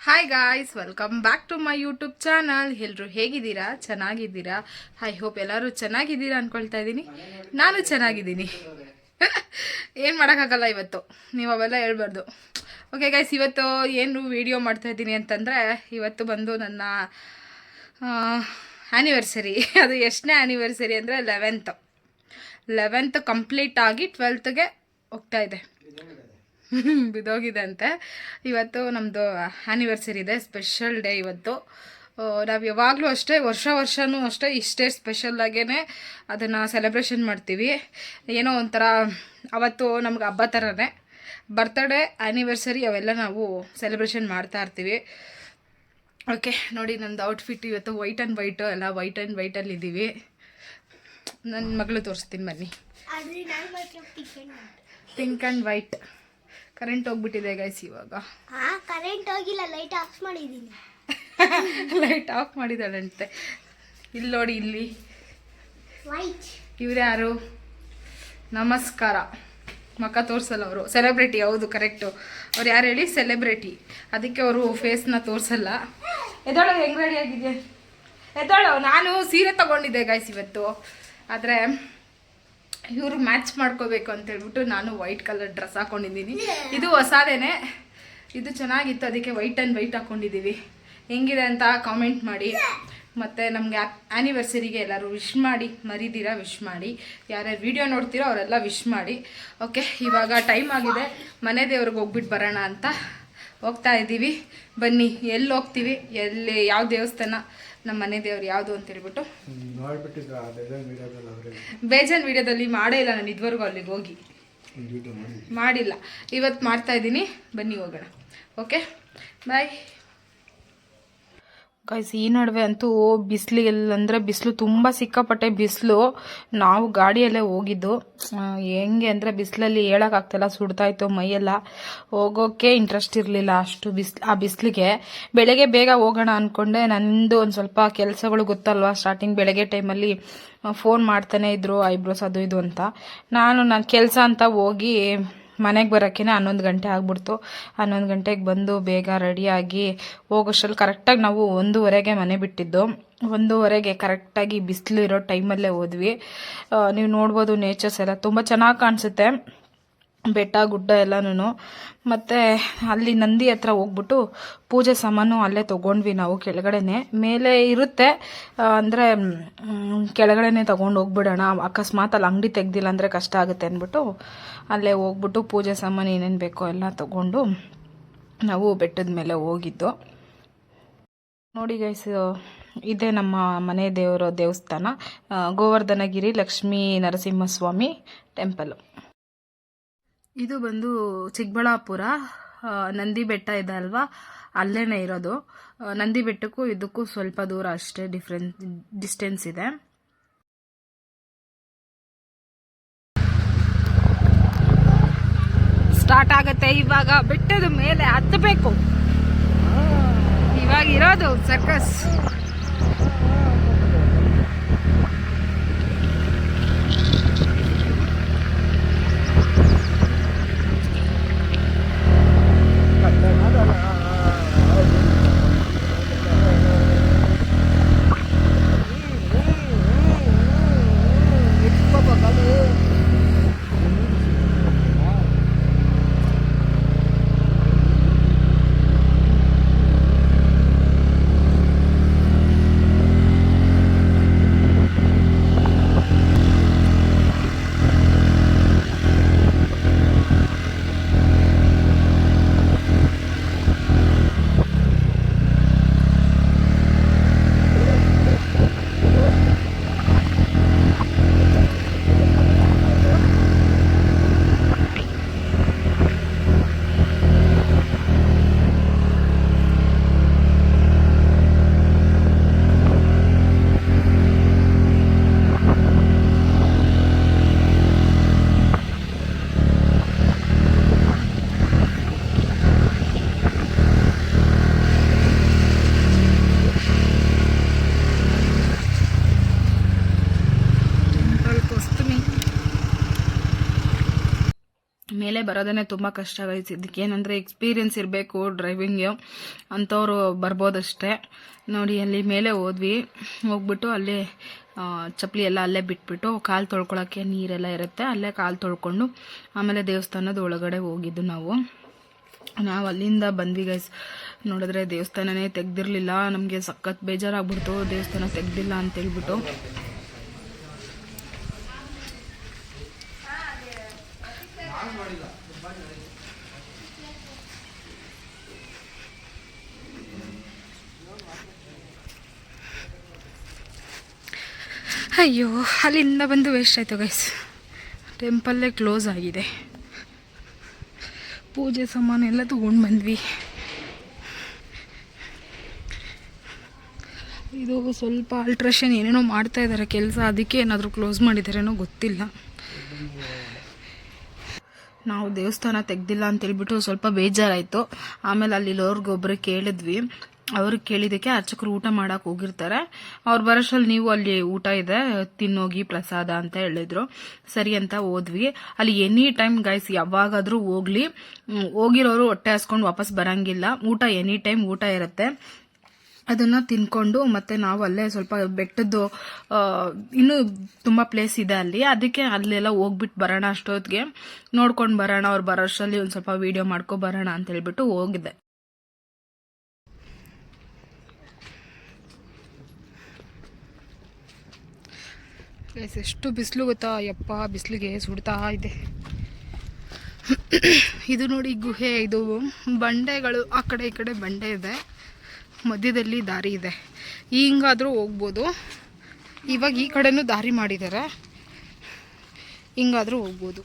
Hi guys welcome back to my YouTube channel ಎಲ್ಲರೂ ಹೇಗಿದ್ದೀರಾ? ಚೆನ್ನಾಗಿದ್ದೀರಾ? ಐ ಹೋಪ್ ಎಲ್ಲರೂ ಚೆನ್ನಾಗಿದ್ದೀರಾ ಅಂದ್ಕೊಳ್ತಾ ಇದ್ದೀನಿ. ನಾನು ಚೆನ್ನಾಗಿದ್ದೀನಿ. ಏನು ಮಾಡೋಕ್ಕಾಗಲ್ಲ ಇವತ್ತು? ನೀವು ಅವೆಲ್ಲ ಹೇಳ್ಬಾರ್ದು. ಓಕೆ ಗಾಯ್ಸ್ ಇವತ್ತು ಏನು ವಿಡಿಯೋ ಮಾಡ್ತಾ ಇದ್ದೀನಿ ಅಂತಂದರೆ, ಇವತ್ತು ಬಂದು ನನ್ನ ಆ್ಯನಿವರ್ಸರಿ ಅದು ಎಷ್ಟನೇ ಆ್ಯನಿವರ್ಸರಿ ಅಂದರೆ ಲೆವೆಂತ್ ಲೆವೆಂತ್ ಕಂಪ್ಲೀಟ್ ಆಗಿ ಟ್ವೆಲ್ತ್ಗೆ ಹೋಗ್ತಾ ಬಿದೋಗಿದೆ ಅಂತೆ ಇವತ್ತು ನಮ್ಮದು ಆ್ಯನಿವರ್ಸರಿ ಇದೆ ಸ್ಪೆಷಲ್ ಡೇ ಇವತ್ತು. ನಾವು ಯಾವಾಗಲೂ ಅಷ್ಟೇ ವರ್ಷ ವರ್ಷವೂ ಅಷ್ಟೇ ಇಷ್ಟೇ ಸ್ಪೆಷಲ್ಲಾಗೇ ಅದನ್ನು ಸೆಲೆಬ್ರೇಷನ್ ಮಾಡ್ತೀವಿ. ಏನೋ ಒಂಥರ ಅವತ್ತು ನಮ್ಗೆ ಹಬ್ಬ ಥರನೇ ಬರ್ತ್ಡೇ ಆ್ಯನಿವರ್ಸರಿ ಅವೆಲ್ಲ ನಾವು ಸೆಲೆಬ್ರೇಷನ್ ಮಾಡ್ತಾ ಇರ್ತೀವಿ. ಓಕೆ ನೋಡಿ ನಂದು ಔಟ್ಫಿಟ್ ಇವತ್ತು ವೈಟ್ ಆ್ಯಂಡ್ ವೈಟು ಎಲ್ಲ ವೈಟ್ ಆ್ಯಂಡ್ ವೈಟಲ್ಲಿ ಇದ್ದೀವಿ. ನನ್ನ ಮಗಳು ತೋರಿಸ್ತೀನಿ ಬನ್ನಿ. ಪಿಂಕ್ ಆ್ಯಂಡ್ ವೈಟ್ ಕರೆಂಟ್ ಹೋಗ್ಬಿಟ್ಟಿದೆ ಗೈಸ್ ಇವಾಗ. ಆ ಕರೆಂಟ್ ಹೋಗಿಲ್ಲ ಲೈಟ್ ಆಫ್ ಮಾಡಿದ್ದೀನಿ. ಲೈಟ್ ಆಫ್ ಮಾಡಿದಾಳಂತೆ ಇಲ್ಲಿ ನೋಡಿ ಇಲ್ಲಿ. ಇವ್ರು ಯಾರು ನಮಸ್ಕಾರ. ಮಕ್ಕ ತೋರ್ಸಲ್ಲ ಅವರು. ಸೆಲೆಬ್ರಿಟಿ ಹೌದು ಕರೆಕ್ಟು ಅವ್ರು ಯಾರು ಹೇಳಿ? ಸೆಲೆಬ್ರಿಟಿ ಅದಕ್ಕೆ ಅವರು ಫೇಸ್ನ ತೋರಿಸಲ್ಲ. ಎದೋಳು ಹೆಂಗೆ ರೆಡಿ ಆಗಿದೆ ಎದೋಳು ನಾನು ಸೀರೆ ತಗೊಂಡಿದ್ದೆ ಗೈಸ್ ಇವತ್ತು. ಆದರೆ ಇವರು ಮ್ಯಾಚ್ ಮಾಡ್ಕೋಬೇಕು ಅಂತ ಹೇಳ್ಬಿಟ್ಟು ನಾನು ವೈಟ್ ಕಲರ್ ಡ್ರೆಸ್ ಹಾಕೊಂಡಿದ್ದೀನಿ. ಇದು ಹೊಸಾದೇನೆ. ಇದು ಚೆನ್ನಾಗಿತ್ತು ಅದಕ್ಕೆ ವೈಟ್ ಆ್ಯಂಡ್ ವೈಟ್ ಹಾಕೊಂಡಿದ್ದೀವಿ. ಹೆಂಗಿದೆ ಅಂತ ಕಾಮೆಂಟ್ ಮಾಡಿ. ಮತ್ತು ನಮಗೆ ಆ್ಯನಿವರ್ಸರಿಗೆ ಎಲ್ಲರೂ ವಿಶ್ ಮಾಡಿ ಮರಿದಿರಾ ವಿಶ್ ಮಾಡಿ. ಯಾರ್ಯಾರು ವಿಡಿಯೋ ನೋಡ್ತೀರೋ ಅವರೆಲ್ಲ ವಿಶ್ ಮಾಡಿ. ಓಕೆ ಇವಾಗ ಟೈಮ್ ಆಗಿದೆ. ಮನೆ ದೇವ್ರಿಗೆ ಹೋಗ್ಬಿಟ್ಟು ಬರೋಣ ಅಂತ ಹೋಗ್ತಾ ಇದ್ದೀವಿ. ಬನ್ನಿ ಎಲ್ಲಿ ಹೋಗ್ತೀವಿ? ಎಲ್ಲಿ ಯಾವ ದೇವಸ್ಥಾನ? ನಮ್ಮ ಮನೆ ದೇವ್ರು ಯಾವುದು ಅಂತ ಹೇಳ್ಬಿಟ್ಟು. ಬೇಜಾನ್ ವಿಡಿಯೋದಲ್ಲಿ ಮಾಡೇ ಇಲ್ಲ ನಾನು ಇದುವರೆಗೂ ಅಲ್ಲಿಗೆ ಹೋಗಿ. ಮಾಡಿಲ್ಲ. ಇವತ್ತು ಮಾಡ್ತಾ ಇದ್ದೀನಿ. ಬನ್ನಿ ಹೋಗೋಣ. ಓಕೆ ಬಾಯ್ ಗೈಸ್ ಈ ನಡುವೆ ಅಂತೂ ಬಿಸಿಲಿಗೆಲ್ಲಂದ್ರೆ ಬಿಸಿಲು ತುಂಬ ಸಿಕ್ಕಾಪಟ್ಟೆ ಬಿಸಿಲು. ನಾವು ಗಾಡಿಯಲ್ಲೇ ಹೋಗಿದ್ದು. ಹೆಂಗೆ ಅಂದರೆ ಬಿಸಿಲಲ್ಲಿ ಹೇಳೋಕ್ಕಾಗ್ತಿಲ್ಲ ಸುಡ್ತಾಯಿತ್ತು ಮೈಯೆಲ್ಲ. ಹೋಗೋಕ್ಕೆ ಇಂಟ್ರೆಸ್ಟ್ ಇರಲಿಲ್ಲ ಅಷ್ಟು ಬಿಸಿಲು ಆ ಬಿಸಿಲಿಗೆ. ಬೆಳಗ್ಗೆ ಬೇಗ ಹೋಗೋಣ ಅಂದ್ಕೊಂಡೆ ನಂದು ಒಂದು ಸ್ವಲ್ಪ ಕೆಲಸಗಳು ಗೊತ್ತಲ್ವಾ? ಸ್ಟಾರ್ಟಿಂಗ್ ಬೆಳಗ್ಗೆ ಟೈಮಲ್ಲಿ ಫೋನ್ ಮಾಡ್ತಾನೆ ಇದ್ರು. ಐಬ್ರೋಸ್ ಅದು ಇದು ಅಂತ. ನಾನು ನನ್ನ ಕೆಲಸ ಅಂತ ಹೋಗಿ ಮನೆಗೆ ಬರೋಕ್ಕಿಂತ ಹನ್ನೊಂದು ಗಂಟೆ ಆಗ್ಬಿಡ್ತು. ಹನ್ನೊಂದು ಗಂಟೆಗೆ ಬಂದು ಬೇಗ ರೆಡಿಯಾಗಿ ಹೋಗೋಷ್ಟರಲ್ಲಿ ಕರೆಕ್ಟಾಗಿ ನಾವು ಒಂದೂವರೆಗೆ ಮನೆ ಬಿಟ್ಟಿದ್ದು. ಒಂದೂವರೆಗೆ ಕರೆಕ್ಟಾಗಿ ಬಿಸಿಲು ಇರೋ ಟೈಮಲ್ಲೇ ಹೋದ್ವಿ. ನೀವು ನೋಡ್ಬೋದು ನೇಚರ್ಸ್ ಎಲ್ಲ ತುಂಬ ಚೆನ್ನಾಗಿ ಕಾಣಿಸುತ್ತೆ. ಬೆಟ್ಟ, ಗುಡ್ಡ ಎಲ್ಲನೂ ಮತ್ತು ಅಲ್ಲಿ ನಂದಿ ಹತ್ರ ಹೋಗ್ಬಿಟ್ಟು ಪೂಜೆ ಸಾಮಾನು ಅಲ್ಲೇ ತೊಗೊಂಡ್ವಿ ನಾವು ಕೆಳಗಡೆನೆ. ಮೇಲೆ ಇರುತ್ತೆ ಅಂದರೆ ಕೆಳಗಡೆನೆ ತೊಗೊಂಡು ಹೋಗ್ಬಿಡೋಣ. ಅಕಸ್ಮಾತ್ ಅಲ್ಲಿ ಅಂಗಡಿ ತೆಗ್ದಿಲ್ಲ ಅಂದರೆ ಕಷ್ಟ ಆಗುತ್ತೆ ಅಂದ್ಬಿಟ್ಟು ಅಲ್ಲೇ ಹೋಗ್ಬಿಟ್ಟು ಪೂಜೆ ಸಾಮಾನು ಏನೇನು ಬೇಕೋ ಎಲ್ಲ ತೊಗೊಂಡು ನಾವು ಬೆಟ್ಟದ ಮೇಲೆ ಹೋಗಿದ್ದು. ನೋಡಿ ಗೈಸ್ ಇದೇ ನಮ್ಮ ಮನೆ ದೇವರ ದೇವಸ್ಥಾನ ಗೋವರ್ಧನಗಿರಿ ಲಕ್ಷ್ಮೀ ನರಸಿಂಹಸ್ವಾಮಿ ಟೆಂಪಲು ಇದು ಬಂದು ಚಿಕ್ಕಬಳ್ಳಾಪುರ ನಂದಿ ಬೆಟ್ಟ ಇದೆ ಅಲ್ವಾ? ಅಲ್ಲೇನೆ ಇರೋದು. ನಂದಿ ಬೆಟ್ಟಕ್ಕೂ ಇದಕ್ಕೂ ಸ್ವಲ್ಪ ದೂರ ಅಷ್ಟೇ ಡಿಫ್ರೆನ್ಸ್ ಡಿಸ್ಟೆನ್ಸ್ ಇದೆ. ಸ್ಟಾರ್ಟ್ ಆಗುತ್ತೆ ಇವಾಗ. ಬೆಟ್ಟದ ಮೇಲೆ ಹತ್ತಬೇಕು. ಇವಾಗ ಇರೋದು ಸರ್ಕಸ್ ಬರೋದೇ ತುಂಬ ಕಷ್ಟ ಆಗೈತೆ ಇದಕ್ಕೆ ಏನಂದರೆ ಎಕ್ಸ್ಪೀರಿಯನ್ಸ್ ಇರಬೇಕು ಡ್ರೈವಿಂಗ್ಗೆ ಅಂಥವ್ರು ಬರ್ಬೋದಷ್ಟೇ. ನೋಡಿ, ಅಲ್ಲಿ ಮೇಲೆ ಹೋದ್ವಿ. ಹೋಗ್ಬಿಟ್ಟು ಅಲ್ಲೇ ಚಪ್ಪಲಿ ಎಲ್ಲ ಅಲ್ಲೇ ಬಿಟ್ಬಿಟ್ಟು ಕಾಲು ತೊಳ್ಕೊಳ್ಳೋಕ್ಕೆ ನೀರೆಲ್ಲ ಇರುತ್ತೆ. ಅಲ್ಲೇ ಕಾಲು ತೊಳ್ಕೊಂಡು ಆಮೇಲೆ ದೇವಸ್ಥಾನದ ಒಳಗಡೆ ಹೋಗಿದ್ದು ನಾವು. ನಾವು ಅಲ್ಲಿಂದ ಬಂದ್ವಿ ಗೈಸ್ ನೋಡಿದ್ರೆ ದೇವಸ್ಥಾನನೇ ತೆಗ್ದಿರಲಿಲ್ಲ. ನಮಗೆ ಸಖತ್ ಬೇಜಾರಾಗ್ಬಿಡ್ತು. ದೇವಸ್ಥಾನ ತೆಗ್ದಿಲ್ಲ ಅಂತ ಹೇಳ್ಬಿಟ್ಟು ಅಯ್ಯೋ, ಅಲ್ಲಿಂದ ಬಂದು ವೇಸ್ಟ್ ಆಯಿತು ಗೈಸ್ ಟೆಂಪಲ್ಲೇ ಕ್ಲೋಸ್ ಆಗಿದೆ. ಪೂಜೆ ಸಾಮಾನು ಎಲ್ಲ ತೊಗೊಂಡು ಬಂದ್ವಿ. ಇದು ಸ್ವಲ್ಪ ಆಲ್ಟ್ರೇಷನ್ ಏನೇನೋ ಮಾಡ್ತಾ ಇದ್ದಾರೆ ಕೆಲಸ ಅದಕ್ಕೆ ಏನಾದರೂ ಕ್ಲೋಸ್ ಮಾಡಿದಾರೇನೋ ಗೊತ್ತಿಲ್ಲ. ನಾವು ದೇವಸ್ಥಾನ ತೆಗ್ದಿಲ್ಲ ಅಂತೇಳ್ಬಿಟ್ಟು ಸ್ವಲ್ಪ ಬೇಜಾರಾಯಿತು. ಆಮೇಲೆ ಅಲ್ಲಿ ಒಬ್ಬರು ಕೇಳಿದ್ವಿ. ಅವ್ರಿಗೆ ಕೇಳಿದ್ದಕ್ಕೆ ಅರ್ಚಕರು ಊಟ ಮಾಡಕ್ಕೆ ಹೋಗಿರ್ತಾರೆ. ಅವ್ರು ಬರೋಷ್ಟ್ರಲ್ಲಿ ನೀವು ಅಲ್ಲಿ ಊಟ ಇದೆ, ತಿನ್ನೋಗಿ ಪ್ರಸಾದ ಅಂತ ಹೇಳಿದ್ರು. ಸರಿ ಅಂತ ಹೋದ್ವಿ. ಅಲ್ಲಿ ಎನಿ ಟೈಮ್ ಗೈಸ್ ಯಾವಾಗಾದರೂ ಹೋಗ್ಲಿ. ಹೋಗಿರೋರು ಹೊಟ್ಟೆ ಹಸ್ಕೊಂಡು ವಾಪಸ್ ಬರಂಗಿಲ್ಲ. ಊಟ ಎನಿ ಟೈಮ್ ಊಟ ಇರುತ್ತೆ. ಅದನ್ನ ತಿನ್ಕೊಂಡು ಮತ್ತೆ ನಾವು ಅಲ್ಲೇ ಸ್ವಲ್ಪ ಬೆಟ್ಟದ್ದು ಇನ್ನೂ ತುಂಬ ಪ್ಲೇಸ್ ಇದೆ ಅಲ್ಲಿ. ಅದಕ್ಕೆ ಅಲ್ಲೆಲ್ಲ ಹೋಗ್ಬಿಟ್ಟು ಬರೋಣ ಅಷ್ಟೊತ್ತಿಗೆ. ನೋಡ್ಕೊಂಡು ಬರೋಣ. ಅವ್ರು ಬರೋಷ್ಟರಲ್ಲಿ ಒಂದು ಸ್ವಲ್ಪ ವಿಡಿಯೋ ಮಾಡ್ಕೊ ಬರೋಣ ಅಂತ ಹೇಳ್ಬಿಟ್ಟು ಹೋಗಿದ್ದೆ. ಎಷ್ಟು ಬಿಸಿಲು ಗೊತ್ತಾ? ಯಪ್ಪ, ಬಿಸಿಲಿಗೆ ಸುಡ್ತಾ ಇದೆ. ಇದು ನೋಡಿ ಗುಹೆ, ಇದು ಬಂಡೆಗಳು. ಆ ಕಡೆ ಈ ಕಡೆ ಬಂಡೆ ಇದೆ. ಮಧ್ಯದಲ್ಲಿ ದಾರಿ ಇದೆ. ಹಿಂಗಾದರೂ ಹೋಗ್ಬೋದು. ಇವಾಗ ಈ ಕಡೆನೂ ದಾರಿ ಮಾಡಿದ್ದಾರೆ. ಹಿಂಗಾದರೂ ಹೋಗ್ಬೋದು.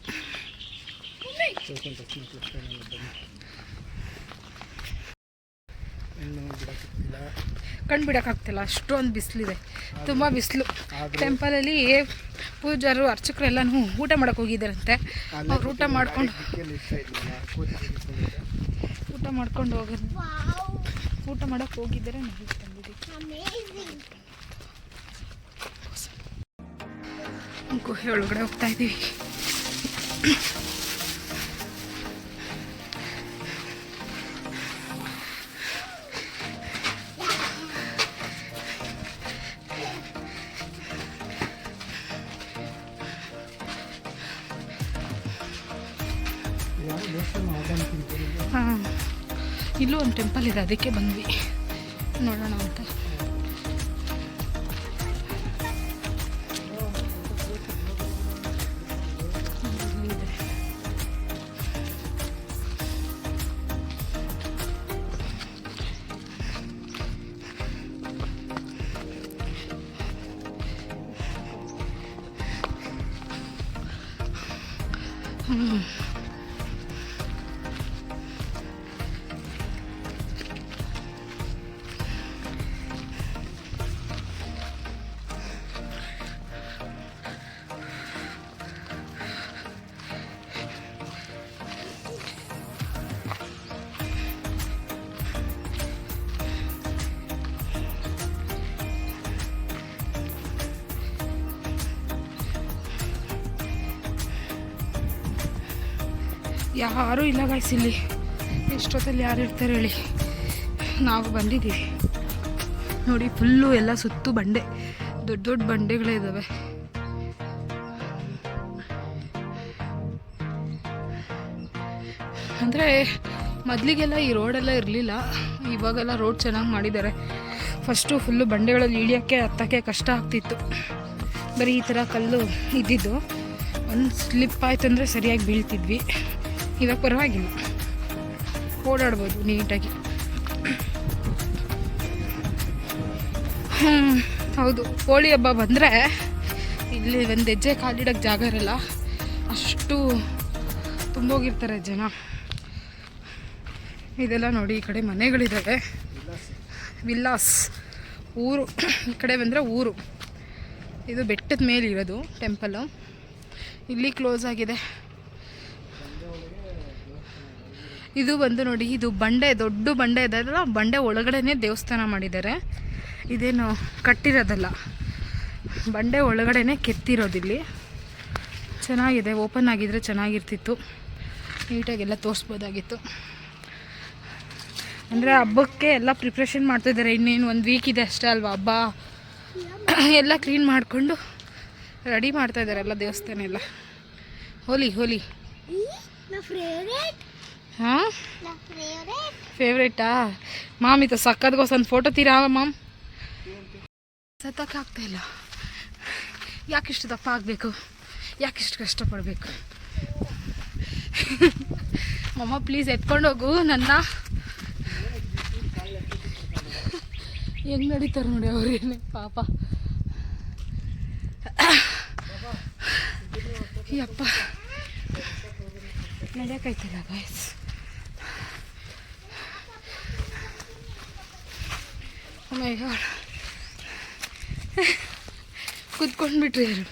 ಹೆಣ್ಣು ಕಣ್ಣು ಬಿಡೋಕ್ಕಾಗ್ತಿಲ್ಲ ಅಷ್ಟೊಂದು ಬಿಸಿಲಿದೆ. ತುಂಬ ಬಿಸಿಲು. ಟೆಂಪಲಲ್ಲಿ ಪೂಜಾರು ಅರ್ಚಕರು ಎಲ್ಲನೂ ಊಟ ಮಾಡಕ್ಕೆ ಹೋಗಿದ್ದಾರಂತೆ. ಅವ್ರು ಊಟ ಮಾಡ್ಕೊಂಡು. ಊಟ ಮಾಡ್ಕೊಂಡು ಹೋಗೋದು ಊಟ ಮಾಡಕ್ಕೆ ಹೋಗಿದ್ದಾರೆ ತಂದಿದ್ದೀವಿ ಗುಹೆ ಒಳಗಡೆ ಹೋಗ್ತಾ ಇದ್ದೀವಿ. ಇಲ್ಲೂ ಒಂದು ಟೆಂಪಲ್ ಇದೆ ಅದಕ್ಕೆ ಬಂದ್ವಿ. ನೋಡೋಣ ಅಂತ. ಯಾರೂ ಇಲ್ಲ ಗಾಯ್ಸ್ ಇಲ್ಲಿ. ಎಷ್ಟೊತ್ತಲ್ಲಿ ಯಾರು ಇರ್ತಾರೆ ಹೇಳಿ. ನಾವು ಬಂದಿದ್ದೀವಿ. ನೋಡಿ ಫುಲ್ಲು ಎಲ್ಲ ಸುತ್ತು ಬಂಡೆ. ದೊಡ್ಡ ದೊಡ್ಡ ಬಂಡೆಗಳೇ ಇದ್ದಾವೆ ಅಂದರೆ, ಮೊದಲಿಗೆಲ್ಲ ಈ ರೋಡೆಲ್ಲ ಇರಲಿಲ್ಲ. ಇವಾಗೆಲ್ಲ ರೋಡ್ ಚೆನ್ನಾಗಿ ಮಾಡಿದ್ದಾರೆ. ಫಸ್ಟು ಫುಲ್ಲು ಬಂಡೆಗಳಲ್ಲಿ ಇಳಿಯೋಕ್ಕೆ, ಹತ್ತಕ್ಕೆ ಕಷ್ಟ ಆಗ್ತಿತ್ತು. ಬರೀ ಈ ಥರ ಕಲ್ಲು ಇದ್ದಿದ್ದು. ಒಂದು ಸ್ಲಿಪ್ ಆಯ್ತು ಅಂದರೆ ಸರಿಯಾಗಿ ಬೀಳ್ತಿದ್ವಿ. ಇವಾಗ ಪರವಾಗಿಲ್ಲ. ಓಡಾಡ್ಬೋದು ನೀಟಾಗಿ. ಹ್ಞೂ ಹೌದು. ಹೋಳಿ ಹಬ್ಬ ಬಂದರೆ ಇಲ್ಲಿ ಒಂದು ಹೆಜ್ಜೆ ಕಾಲಿಡೋಕ್ಕೆ ಜಾಗ ಇರಲ್ಲ. ಅಷ್ಟು ತುಂಬೋಗಿರ್ತಾರೆ ಜನ. ಇದೆಲ್ಲ ನೋಡಿ ಈ ಕಡೆ ಮನೆಗಳಿದ್ದಾವೆ ವಿಲ್ಲಾಸ್ ಊರು. ಈ ಕಡೆ ಬಂದರೆ ಊರು. ಇದು ಬೆಟ್ಟದ ಮೇಲೆ ಇರೋದು ಟೆಂಪಲ್ಲು ಇಲ್ಲಿ ಕ್ಲೋಸ್ ಆಗಿದೆ. ಇದು ಬಂದು ನೋಡಿ, ಇದು ಬಂಡೆ, ದೊಡ್ಡ ಬಂಡೆ ಇದೆ ಅಲ್ಲ, ಬಂಡೆ ಒಳಗಡೆನೇ ದೇವಸ್ಥಾನ ಮಾಡಿದ್ದಾರೆ. ಇದೇನು ಕಟ್ಟಿರೋದಲ್ಲ, ಬಂಡೆ ಒಳಗಡೆನೇ ಕೆತ್ತಿರೋದಿಲ್ಲಿ ಚೆನ್ನಾಗಿದೆ, ಓಪನ್ ಆಗಿದ್ರೆ ಚೆನ್ನಾಗಿರ್ತಿತ್ತು. ನೀಟಾಗೆಲ್ಲ ತೋರಿಸ್ಬೋದಾಗಿತ್ತು. ಅಂದರೆ ಹಬ್ಬಕ್ಕೆ ಎಲ್ಲ ಪ್ರಿಪ್ರೇಷನ್ ಮಾಡ್ತಿದ್ದಾರೆ ಇನ್ನೇನು ಒಂದು ವೀಕ್ ಇದೆ ಅಷ್ಟೇ ಅಲ್ವಾ ಹಬ್ಬ? ಎಲ್ಲ ಕ್ಲೀನ್ ಮಾಡಿಕೊಂಡು ರೆಡಿ ಮಾಡ್ತಾ ಇದ್ದಾರೆ ಎಲ್ಲ ದೇವಸ್ಥಾನ ಎಲ್ಲ. ಹೋಲಿ ಹೋಲಿ. ಹಾಂ? ಫೇವ್ರೇಟ್ ಫೇವ್ರೇಟಾ ಮಾಮ್ ಇದು ಸಕ್ಕತ್ಗೋಸ್ ಒಂದು ಫೋಟೋ ತೀರಾ ಮಾಮ್? ಸತ್ತಕ್ಕಾಗ್ತಾ ಇಲ್ಲ. ಯಾಕಿಷ್ಟು ದಪ್ಪ ಆಗಬೇಕು? ಯಾಕಿಷ್ಟು ಕಷ್ಟಪಡಬೇಕು? ಮಮ್ಮ ಪ್ಲೀಸ್ ಎತ್ಕೊಂಡು ಹೋಗು ನನ್ನ. ಹೆಂಗ್ ನಡೀತಾರೆ ನೋಡಿ ಅವ್ರೇನೆ ಪಾಪ. ಯಪ್ಪ. ನಡೆಯೋಕ್ಕಾಯ್ತಿಲ್ಲ ಗಾಯ್ಸ್ ಕುತ್ಕೊಂಡ್ಬಿಟ್ರಿ ಯಾರು?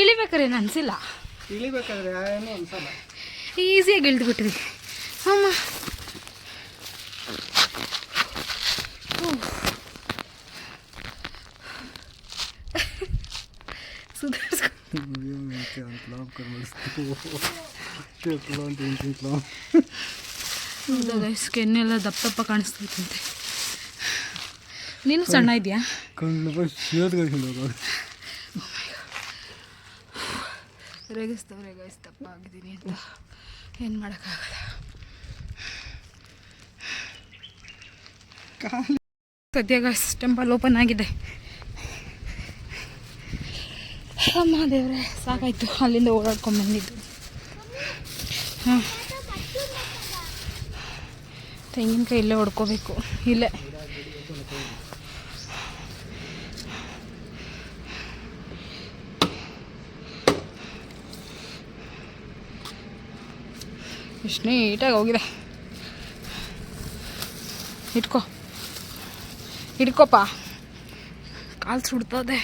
ಇಳಿಬೇಕಾರೆ ಏನು ಅನಿಸಿಲ್ಲ. ಇಳಿಬೇಕಾದ್ರೆ ಏನು ಅನ್ಸಲ್ಲ. ಈಸಿಯಾಗಿ ಇಳಿದ್ಬಿಟ್ರಿ. ಅಮ್ಮ. ಸುಧಾರಿಸ್ಕೊ ಹೌದಾ ಗೈಸ್ ಕೆನ್ನೆಲ್ಲ ದಪ್ಪ ದಪ್ಪ ಕಾಣಿಸ್ತೈತಂತೆ ನೀನು ಸಣ್ಣ ಇದೆಯಾ ಗೈಸ್ ದಪ್ಪ ಆಗಿದ್ದೀನಿ ಅಂತ. ಏನು ಮಾಡೋಕ್ಕಾಗಲ್ಲ. ಸದ್ಯ ಗೈಸ್ ಟೆಂಪಲ್ ಓಪನ್ ಆಗಿದೆ. ಅಮ್ಮ ದೇವ್ರೆ ಸಾಕಾಯ್ತು. ಅಲ್ಲಿಂದ ಓಡಾಡ್ಕೊಂಡು ಬಂದಿದ್ದು. ಹಾಂ. ತೆಂಗಿನಕಾಯಿ ಇಲ್ಲೇ ಹೊಡ್ಕೋಬೇಕು. ಇಲ್ಲೇ. ಎಷ್ಟು ನೀಟಾಗಿ ಹೋಗಿದೆ ಇಟ್ಕೋ ಇಟ್ಕೋಪ್ಪ ಕಾಲು ಸುಡ್ತದೆ.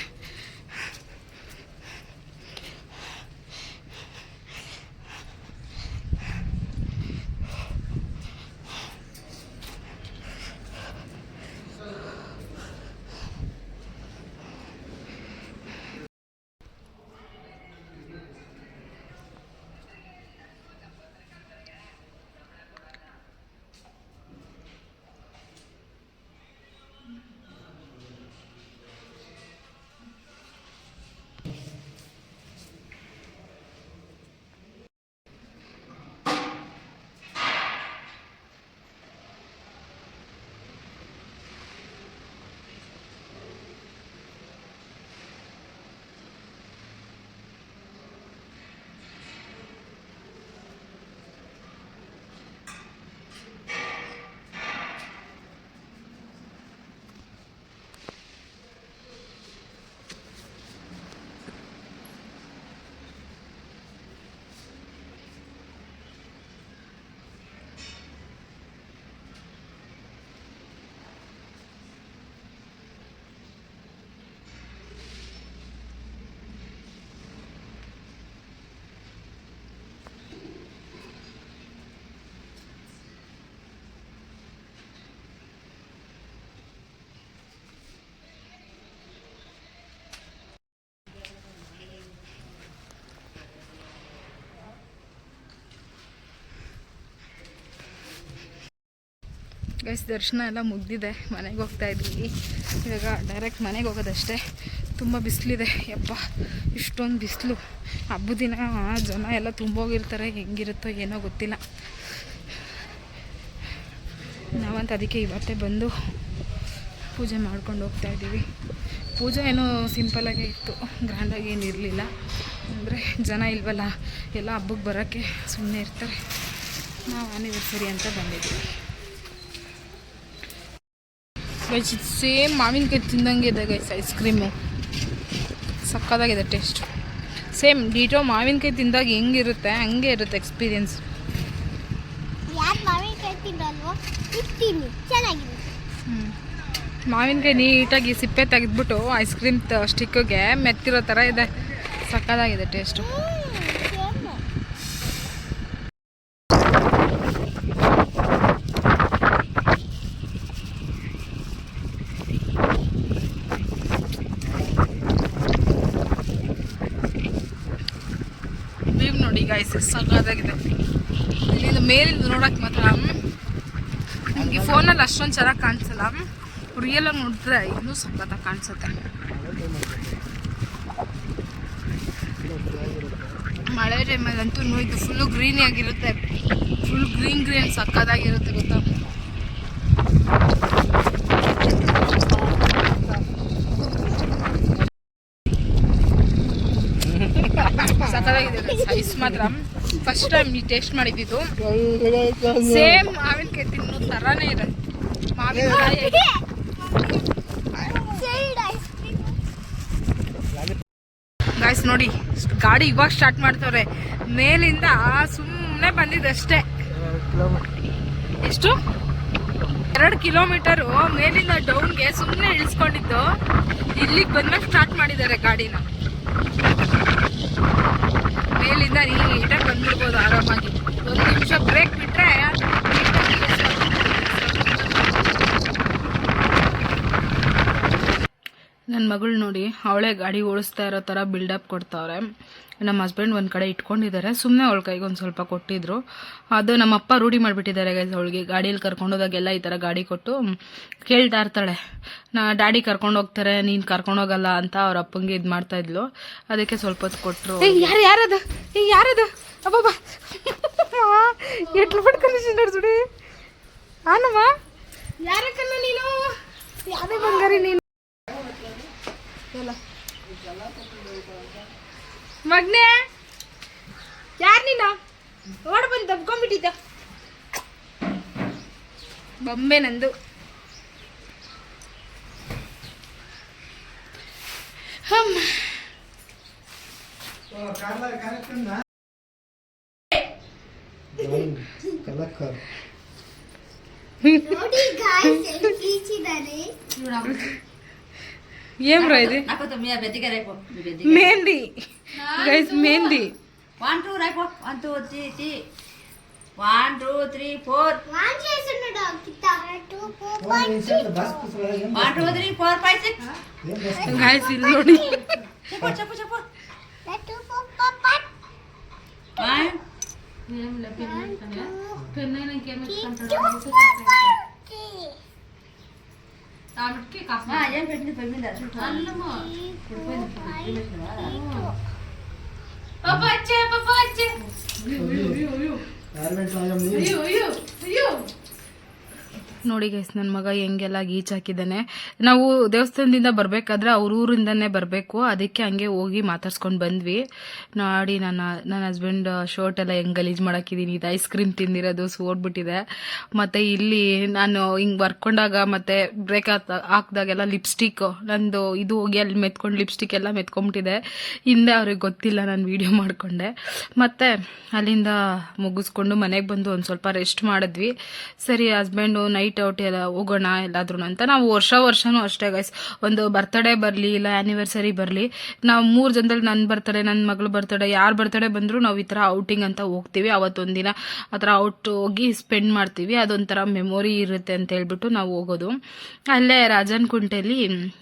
ಗೈಸ್ ದರ್ಶನ ಎಲ್ಲ ಮುಗ್ದಿದೆ. ಮನೆಗೆ ಹೋಗ್ತಾ ಇದ್ದೀವಿ ಇವಾಗ ಡೈರೆಕ್ಟ್ ಮನೆಗೆ ಹೋಗೋದಷ್ಟೇ. ತುಂಬ ಬಿಸಿಲಿದೆ. ಯಪ್ಪ, ಇಷ್ಟೊಂದು ಬಿಸಿಲು. ಹಬ್ಬದ ದಿನ ಜನ ಎಲ್ಲ ತುಂಬೋಗಿರ್ತಾರೆ. ಹೆಂಗಿರುತ್ತೋ ಏನೋ ಗೊತ್ತಿಲ್ಲ. ನಾವಂತ ಅದಕ್ಕೆ ಇವತ್ತೇ ಬಂದು ಪೂಜೆ ಮಾಡ್ಕೊಂಡು ಹೋಗ್ತಾ ಇದ್ದೀವಿ. ಪೂಜೆ ಏನೋ ಸಿಂಪಲಾಗೇ ಇತ್ತು. ಗ್ರ್ಯಾಂಡಾಗಿ ಏನು ಇರಲಿಲ್ಲ. ಅಂದರೆ ಜನ ಇಲ್ವಲ್ಲ, ಎಲ್ಲ ಹಬ್ಬಕ್ಕೆ ಬರೋಕ್ಕೆ ಸುಮ್ಮನೆ ಇರ್ತಾರೆ. ನಾವು ಆನಿವರ್ಸರಿ ಅಂತ ಬಂದಿದ್ದೀವಿ. ಗೈಸ್ ಇದು ಸೇಮ್ ಮಾವಿನಕಾಯಿ ತಿಂದಂಗೆ ಇದೆ ಗೈಸ್ ಐಸ್ ಕ್ರೀಮು ಸಕ್ಕತ್ತಾಗಿದೆ ಟೇಸ್ಟ್ ಸೇಮ್ ಡೀಟೋ ಮಾವಿನಕಾಯಿ ತಿಂದಾಗ ಹೆಂಗಿರುತ್ತೆ? ಹಂಗೆ ಇರುತ್ತೆ ಎಕ್ಸ್ಪೀರಿಯನ್ಸ್ ಮಾವಿನಕಾಯಿ ನೀಟಾಗಿ ಸಿಪ್ಪೆ ತೆಗೆದ್ಬಿಟ್ಟು ಐಸ್ ಕ್ರೀಮ್ ಸ್ಟಿಕ್ಕಿಗೆ ಮೆತ್ತಿರೋ ಥರ ಇದೆ. ಸಕ್ಕತ್ತಾಗಿದೆ ಟೇಸ್ಟು ಸಕ್ಕತ್ತಾಗಿದೆ ಇಲ್ಲಿಂದ ಮೇಲಿಂದ ನೋಡೋಕೆ ಮಾತ್ರ ನಿಮಗೆ ಫೋನಲ್ಲಿ ಅಷ್ಟೊಂದು ಚೆನ್ನಾಗಿ ಕಾಣಿಸಲ್ಲ ರಿಯಲಾಗಿ ನೋಡಿದ್ರೆ ಇನ್ನೂ ಸಕ್ಕತ್ತಾಗಿ ಕಾಣಿಸುತ್ತೆ. ಮಳೆ ಟೈಮಲ್ಲಂತೂ ಇದು ಫುಲ್ಲು ಗ್ರೀನಿ ಆಗಿರುತ್ತೆ. ಫುಲ್ ಗ್ರೀನ್ ಗ್ರೀನ್ ಸಕ್ಕದಾಗಿರುತ್ತೆ ಗೊತ್ತಾ ಸಕ್ಕತ್ತಾಗಿದೆ ಐಸ್ ಮಾತ್ರ. ಫಸ್ಟ್ ಟೈಮ್ ಈ ಟೇಸ್ಟ್ ಮಾಡಿದ್ದು. ಸೇಮ್ ಮಾವಿನಕಾಯಿ ತಿನ್ನೋ ಥರನೇ ಇದೆ. ಮಾವಿನಕಾಯಿ. ಗಾಯ್ಸ್ ನೋಡಿ ಗಾಡಿ ಇವಾಗ ಸ್ಟಾರ್ಟ್ ಮಾಡ್ತವ್ರೆ. ಮೇಲಿಂದ ಸುಮ್ಮನೆ ಬಂದಿದ್ದಷ್ಟೇ ಎಷ್ಟು? ಎರಡು ಕಿಲೋಮೀಟರು ಮೇಲಿಂದ ಡೌನ್ಗೆ ಸುಮ್ಮನೆ ಇಳಿಸ್ಕೊಂಡಿದ್ದು. ಇಲ್ಲಿಗೆ ಬಂದ್ಮೇಲೆ ಸ್ಟಾರ್ಟ್ ಮಾಡಿದ್ದಾರೆ ಗಾಡಿನ. ಮೇಲಿಂದ ನೀಟಾಗಿ ಬಂದ್ಬಿಡ್ಬೋದು ಆರಾಮಾಗಿ. ಒಂದು ನಿಮಿಷ ಬ್ರೇಕ್ ಬಿಟ್ಟರೆ ನನ್ನ ಮಗಳು ನೋಡಿ, ಅವಳೇ ಗಾಡಿ ಓಡಿಸ್ತಾ ಇರೋ ಥರ ಬಿಲ್ಡಪ್ ಕೊಡ್ತಾವ್ರೆ. ನಮ್ಮ ಹಸ್ಬೆಂಡ್ ಒಂದು ಕಡೆ ಇಟ್ಕೊಂಡಿದ್ದಾರೆ. ಸುಮ್ಮನೆ ಅವಳ ಕೈಗೆ ಒಂದು ಸ್ವಲ್ಪ ಕೊಟ್ಟಿದ್ರು. ಅದು ನಮ್ಮ ಅಪ್ಪ ರೂಢಿ ಮಾಡಿಬಿಟ್ಟಿದ್ದಾರೆ ಗೈಸ್ ಅವಳಿಗೆ. ಗಾಡಿಯಲ್ಲಿ ಕರ್ಕೊಂಡೋದಾಗೆಲ್ಲ ಈ ಥರ ಗಾಡಿ ಕೊಟ್ಟು ಕೇಳ್ತಾ ಇರ್ತಾಳೆ. ನಾ ಡ್ಯಾಡಿ ಕರ್ಕೊಂಡು ಹೋಗ್ತಾರೆ ನೀನು ಕರ್ಕೊಂಡೋಗಲ್ಲ ಅಂತ ಅವ್ರ ಅಪ್ಪಂಗೆ ಇದು ಮಾಡ್ತಾ ಇದ್ಲು. ಅದಕ್ಕೆ ಸ್ವಲ್ಪ ಹೊತ್ತು ಕೊಟ್ಟರು ಯಾರು ಯಾರದು? ಏ ಯಾರದು? ಅಬ್ಬಬ್ಬ. ಎಟ್ಲು ಪಡ್ಕೊಂಡು ಸುಡಿ ಆನಮ್ಮ? ಯಾರಕ್ಕಲ್ಲ ನೀನು? ಯಾರೇ ಬಂಗಾರಿ ನೀನು? ಮಗ್ನೆ! ಯಾರು ನೀನು? ಓಡ ಬಂದು ದಬ್ಕೊಂಡ್ಬಿಟ್ಟಿದ್ದ. ಬೊಂಬೆ ನಂದು. ಹಮ್ಮ ಕಲಕ್ಕರ್ ನೋಡಿ guys mehndi one two right one two three three one two three four one చేస్తున్నాడు Ankita one two three four five six guys ఇల్లుడి చెప్పు చెప్పు చెప్పు వన్ ఏం పెట్టింది పెరిగింది అసలు అల్లమ్మ Advent, I am you. You, you. ನೋಡಿ ಗೈಸ್ ನನ್ನ ಮಗ ಹೆಂಗೆಲ್ಲ ಗೀಚ್ ಹಾಕಿದ್ದಾನೆ. ನಾವು ದೇವಸ್ಥಾನದಿಂದ ಬರಬೇಕಾದ್ರೆ ಅವ್ರ ಊರಿಂದನೇ ಬರಬೇಕು. ಅದಕ್ಕೆ ಹಂಗೆ ಹೋಗಿ ಮಾತಾಡ್ಸ್ಕೊಂಡು ಬಂದ್ವಿ. ನೋಡಿ ನನ್ನ ನನ್ನ ಹಸ್ಬೆಂಡ್ ಶರ್ಟ್ ಎಲ್ಲ ಹೆಂಗೆ ಗಲೀಜು ಮಾಡಾಕಿದ್ದೀನಿ ಇದು ಐಸ್ ಕ್ರೀಮ್ ತಿಂದಿರೋದು ಸೋಡ್ಬಿಟ್ಟಿದೆ ಮತ್ತು ಇಲ್ಲಿ ನಾನು ಹಿಂಗೆ ಬರ್ಕೊಂಡಾಗ ಮತ್ತು ಬ್ರೇಕ್ ಹಾಕ್ದಾಗೆಲ್ಲ ಲಿಪ್ಸ್ಟಿಕ್ ನಂದು ಇದು ಹೋಗಿ ಅಲ್ಲಿ ಮೆತ್ಕೊಂಡು ಲಿಪ್ಸ್ಟಿಕ್ ಎಲ್ಲ ಮೆತ್ಕೊಂಬಿಟ್ಟಿದೆ. ಹಿಂದೆ ಅವ್ರಿಗೆ ಗೊತ್ತಿಲ್ಲ ನಾನು ವೀಡಿಯೋ ಮಾಡಿಕೊಂಡೆ. ಮತ್ತು ಅಲ್ಲಿಂದ ಮುಗಿಸ್ಕೊಂಡು ಮನೆಗೆ ಬಂದು ಒಂದು ಸ್ವಲ್ಪ ರೆಸ್ಟ್ ಮಾಡಿದ್ವಿ. ಸರಿ ಹಸ್ಬೆಂಡು ನೈಟ್ ಔಟ್ ಎಲ್ಲ ಹೋಗೋಣ ಎಲ್ಲಾದ್ರೂ ಅಂತ ನಾವು ವರ್ಷ ವರ್ಷನೂ ಅಷ್ಟೇ ಗೈಸ್ ಒಂದು ಬರ್ತ್ಡೇ ಬರಲಿ ಇಲ್ಲ ಆ್ಯನಿವರ್ಸರಿ ಬರಲಿ, ನಾವು ಮೂರು ಜನದಲ್ಲಿ ನನ್ನ ಬರ್ತಡೆ ನನ್ನ ಮಗಳು ಬರ್ತಡೆ ಯಾರು ಬರ್ತಡೆ ಬಂದರೂ ನಾವು ಈ ಥರ ಔಟಿಂಗ್ ಅಂತ ಹೋಗ್ತೀವಿ. ಅವತ್ತೊಂದಿನ ಆ ಥರ ಔಟ್ ಹೋಗಿ ಸ್ಪೆಂಡ್ ಮಾಡ್ತೀವಿ. ಅದೊಂಥರ ಮೆಮೊರಿ ಇರುತ್ತೆ ಅಂತ ಹೇಳ್ಬಿಟ್ಟು ನಾವು ಹೋಗೋದು. ಅಲ್ಲೇ ರಾಜನ್ ಕುಂಟೆಲಿ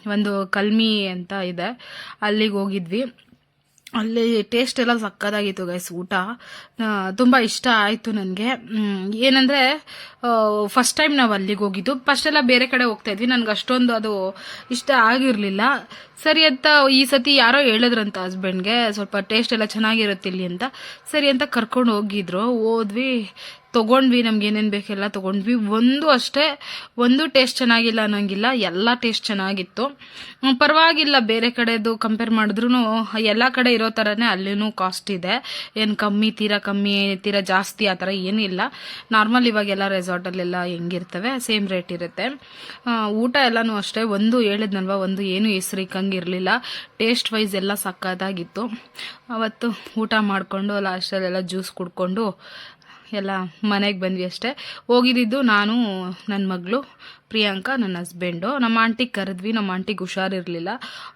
ಒಂದು ಕಲ್ಮಿ ಅಂತ ಇದೆ. ಅಲ್ಲಿಗೆ ಹೋಗಿದ್ವಿ. ಅಲ್ಲಿ ಟೇಸ್ಟ್ ಎಲ್ಲ ಸಕ್ಕತ್ತಾಗಿತ್ತು ಗೈಸ್ ಊಟ. ತುಂಬ ಇಷ್ಟ ಆಯಿತು ನನಗೆ. ಏನಂದರೆ ಫಸ್ಟ್ ಟೈಮ್ ನಾವು ಅಲ್ಲಿಗೆ ಹೋಗಿದ್ದು. ಫಸ್ಟ್ ಎಲ್ಲ ಬೇರೆ ಕಡೆ ಹೋಗ್ತಾ ಇದ್ವಿ. ನನಗೆ ಅಷ್ಟೊಂದು ಅದು ಇಷ್ಟ ಆಗಿರಲಿಲ್ಲ. ಸರಿ ಅಂತ ಈ ಸತಿ ಯಾರೋ ಹೇಳಿದ್ರಂತ ಹಸ್ಬೆಂಡ್ಗೆ ಸ್ವಲ್ಪ ಟೇಸ್ಟ್ ಎಲ್ಲ ಚೆನ್ನಾಗಿರುತ್ತೆ ಇಲ್ಲಿ ಅಂತ. ಸರಿ ಅಂತ ಕರ್ಕೊಂಡು ಹೋಗಿದ್ರು. ಹೋದ್ವಿ. ತೊಗೊಂಡ್ವಿ, ನಮ್ಗೆ ಏನೇನು ಬೇಕೆಲ್ಲ ತೊಗೊಂಡ್ವಿ. ಒಂದು ಅಷ್ಟೇ, ಒಂದು ಟೇಸ್ಟ್ ಚೆನ್ನಾಗಿಲ್ಲ ಅನ್ನೋಂಗಿಲ್ಲ, ಎಲ್ಲ ಟೇಸ್ಟ್ ಚೆನ್ನಾಗಿತ್ತು. ಪರವಾಗಿಲ್ಲ, ಬೇರೆ ಕಡೆದು ಕಂಪೇರ್ ಮಾಡಿದ್ರು ಎಲ್ಲ ಕಡೆ ಇರೋ ಥರನೇ ಅಲ್ಲಿನೂ ಕಾಸ್ಟ್ ಇದೆ. ಏನು ಕಮ್ಮಿ, ತೀರಾ ಕಮ್ಮಿ, ತೀರಾ ಜಾಸ್ತಿ ಆ ಥರ ಏನಿಲ್ಲ ನಾರ್ಮಲ್ ಇವಾಗೆಲ್ಲ ರೆಸಾರ್ಟಲ್ಲೆಲ್ಲ ಹೆಂಗಿರ್ತವೆ ಸೇಮ್ ರೇಟ್ ಇರುತ್ತೆ. ಊಟ ಎಲ್ಲನೂ ಅಷ್ಟೇ, ಒಂದು ಹೇಳಿದ್ನಲ್ವ, ಒಂದು ಏನು ಹೆಸರಿಕ್ಕಂಗಿರಲಿಲ್ಲ ಟೇಸ್ಟ್ ವೈಸ್ ಎಲ್ಲ ಸಕ್ಕತ್ತಾಗಿತ್ತು ಅವತ್ತು ಊಟ ಮಾಡಿಕೊಂಡು ಲಾಸ್ಟಲ್ಲೆಲ್ಲ ಜ್ಯೂಸ್ ಕುಡ್ಕೊಂಡು ಎಲ್ಲ ಮನೆಗೆ ಬಂದ್ವಿ ಅಷ್ಟೇ. ಹೋಗಿದ್ದಿದ್ದು ನಾನು ನನ್ನ ಮಗಳು, ಪ್ರಿಯಾಂಕಾ ನನ್ನ ಹಸ್ಬೆಂಡು. ನಮ್ಮ ಆಂಟಿಗೆ ಕರೆದ್ವಿ, ನಮ್ಮ ಆಂಟಿಗೆ ಹುಷಾರಿರಲಿಲ್ಲ.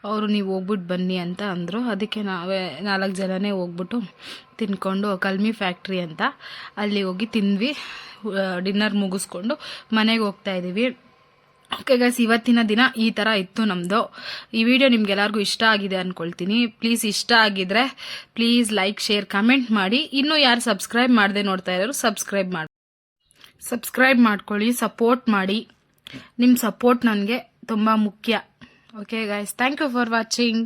ಅವರು, ನೀವು ಹೋಗ್ಬಿಟ್ಟು ಬನ್ನಿ ಅಂತ ಅಂದರು. ಅದಕ್ಕೆ ನಾವೇ ನಾಲ್ಕು ಜನನೇ ಹೋಗ್ಬಿಟ್ಟು ತಿನ್ಕೊಂಡು ಕಲ್ಮಿ ಫ್ಯಾಕ್ಟ್ರಿ ಅಂತ ಅಲ್ಲಿ ಹೋಗಿ ತಿಂದ್ವಿ. ಡಿನ್ನರ್ ಮುಗಿಸ್ಕೊಂಡು ಮನೆಗೆ ಹೋಗ್ತಾ ಇದ್ದೀವಿ ಓಕೆ ಗೈಸ್ ಇವತ್ತಿನ ದಿನ ಈ ಥರ ಇತ್ತು ನಮ್ಮದು ಈ ವಿಡಿಯೋ ನಿಮ್ಗೆಲ್ಲರಿಗೂ ಇಷ್ಟ ಆಗಿದೆ ಅಂದ್ಕೊಳ್ತೀನಿ ಪ್ಲೀಸ್ ಇಷ್ಟ ಆಗಿದ್ರೆ ಪ್ಲೀಸ್ ಲೈಕ್ ಶೇರ್ ಕಮೆಂಟ್ ಮಾಡಿ. ಇನ್ನೂ ಯಾರು ಸಬ್ಸ್ಕ್ರೈಬ್ ಮಾಡದೆ ನೋಡ್ತಾ ಇರೋರು ಸಬ್ಸ್ಕ್ರೈಬ್ ಮಾಡಿ ಸಬ್ಸ್ಕ್ರೈಬ್ ಮಾಡ್ಕೊಳ್ಳಿ ಸಪೋರ್ಟ್ ಮಾಡಿ. ನಿಮ್ಮ ಸಪೋರ್ಟ್ ನನಗೆ ತುಂಬ ಮುಖ್ಯ. Okay guys thank you for watching